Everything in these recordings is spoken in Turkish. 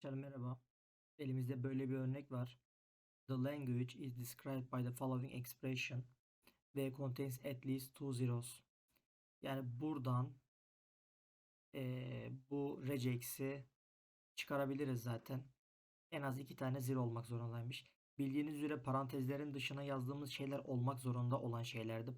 Arkadaşlar merhaba. Elimizde böyle bir örnek var. The language is described by the following expression ve contains at least two zeros. Yani buradan eee, bu regex'i çıkarabiliriz zaten. En az iki tane zero olmak zorundaymış. Bildiğiniz üzere parantezlerin dışına yazdığımız şeyler olmak zorunda olan şeylerdi.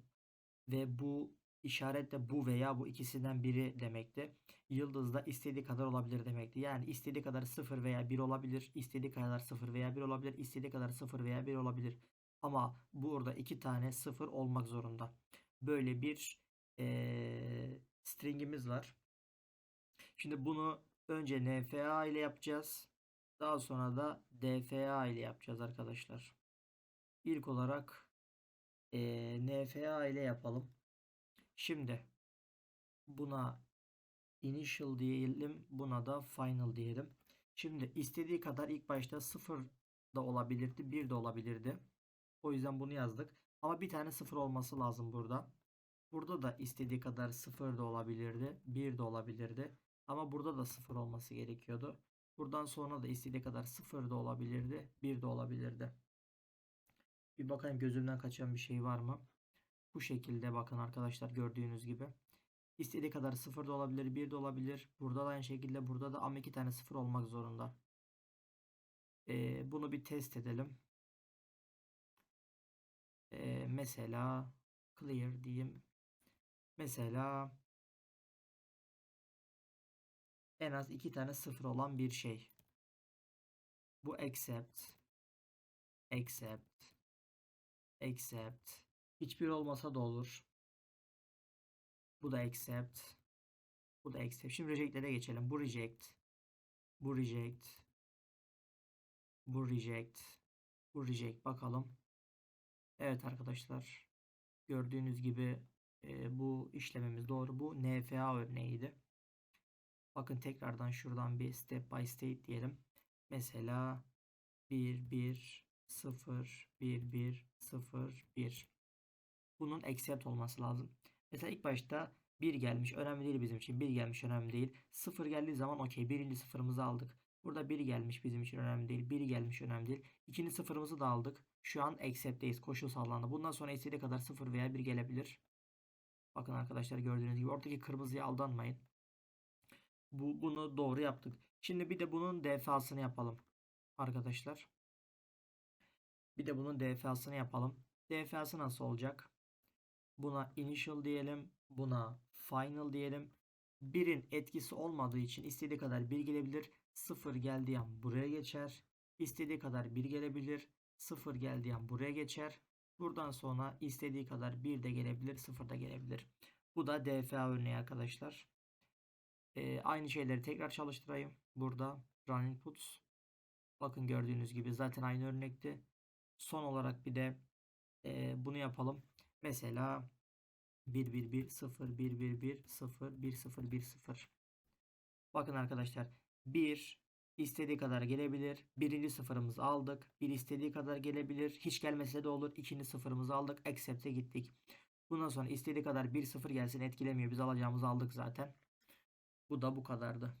Ve bu işaret de bu veya bu ikisinden biri demekti. Yıldız da istediği kadar olabilir demekti. Yani istediği kadar 0 veya 1 olabilir. istediği kadar 0 veya 1 olabilir. istediği kadar 0 veya 1 olabilir. Ama burada iki tane 0 olmak zorunda. Böyle bir eee, stringimiz var. Şimdi bunu önce NFA ile yapacağız. Daha sonra da DFA ile yapacağız arkadaşlar. İlk olarak eee, NFA ile yapalım. Şimdi buna initial diyelim, buna da final diyelim. Şimdi istediği kadar ilk başta 0 da olabilirdi, 1 de olabilirdi. O yüzden bunu yazdık. Ama bir tane 0 olması lazım burada. Burada da istediği kadar 0 da olabilirdi, 1 de olabilirdi. Ama burada da 0 olması gerekiyordu. Buradan sonra da istediği kadar 0 da olabilirdi, 1 de olabilirdi. Bir bakayım gözümden kaçan bir şey var mı? Bu şekilde bakın arkadaşlar gördüğünüz gibi. İstediği kadar 0 da olabilir, 1 de olabilir. Burada da aynı şekilde burada da ama iki tane 0 olmak zorunda. Ee, bunu bir test edelim. Ee, mesela clear diyeyim. Mesela en az iki tane 0 olan bir şey. Bu accept, accept, accept. Hiçbir olmasa da olur. Bu da accept. Bu da accept. Şimdi reject'lere geçelim. Bu reject. Bu reject. Bu reject. Bu reject. Bakalım. Evet arkadaşlar. Gördüğünüz gibi e, bu işlemimiz doğru. Bu NFA örneğiydi. Bakın tekrardan şuradan bir step by step diyelim. Mesela 1 1 0 1 1 0 1. Bunun accept olması lazım. Mesela ilk başta 1 gelmiş. Önemli değil bizim için. 1 gelmiş önemli değil. 0 geldiği zaman okey. Birinci sıfırımızı aldık. Burada 1 gelmiş bizim için önemli değil. 1 gelmiş önemli değil. İkinci sıfırımızı da aldık. Şu an accept'teyiz. Koşul sağlandı. Bundan sonra istediği kadar 0 veya 1 gelebilir. Bakın arkadaşlar gördüğünüz gibi oradaki kırmızıya aldanmayın. Bu, bunu doğru yaptık. Şimdi bir de bunun defasını yapalım. Arkadaşlar. Bir de bunun defasını yapalım. Defası nasıl olacak? Buna initial diyelim. Buna final diyelim. Birin etkisi olmadığı için istediği kadar bir gelebilir. Sıfır geldiği an buraya geçer. İstediği kadar bir gelebilir. Sıfır geldiği an buraya geçer. Buradan sonra istediği kadar bir de gelebilir. Sıfır da gelebilir. Bu da DFA örneği arkadaşlar. Ee, aynı şeyleri tekrar çalıştırayım. Burada run inputs. Bakın gördüğünüz gibi zaten aynı örnekti. Son olarak bir de e, bunu yapalım. Mesela 1 1 1 0 1 1 1 0 1 0 1 0. Bakın arkadaşlar 1 istediği kadar gelebilir. Birinci sıfırımızı aldık. Bir istediği kadar gelebilir. Hiç gelmese de olur. İkinci sıfırımızı aldık. Accept'e gittik. Bundan sonra istediği kadar 1 0 gelsin etkilemiyor. Biz alacağımızı aldık zaten. Bu da bu kadardı.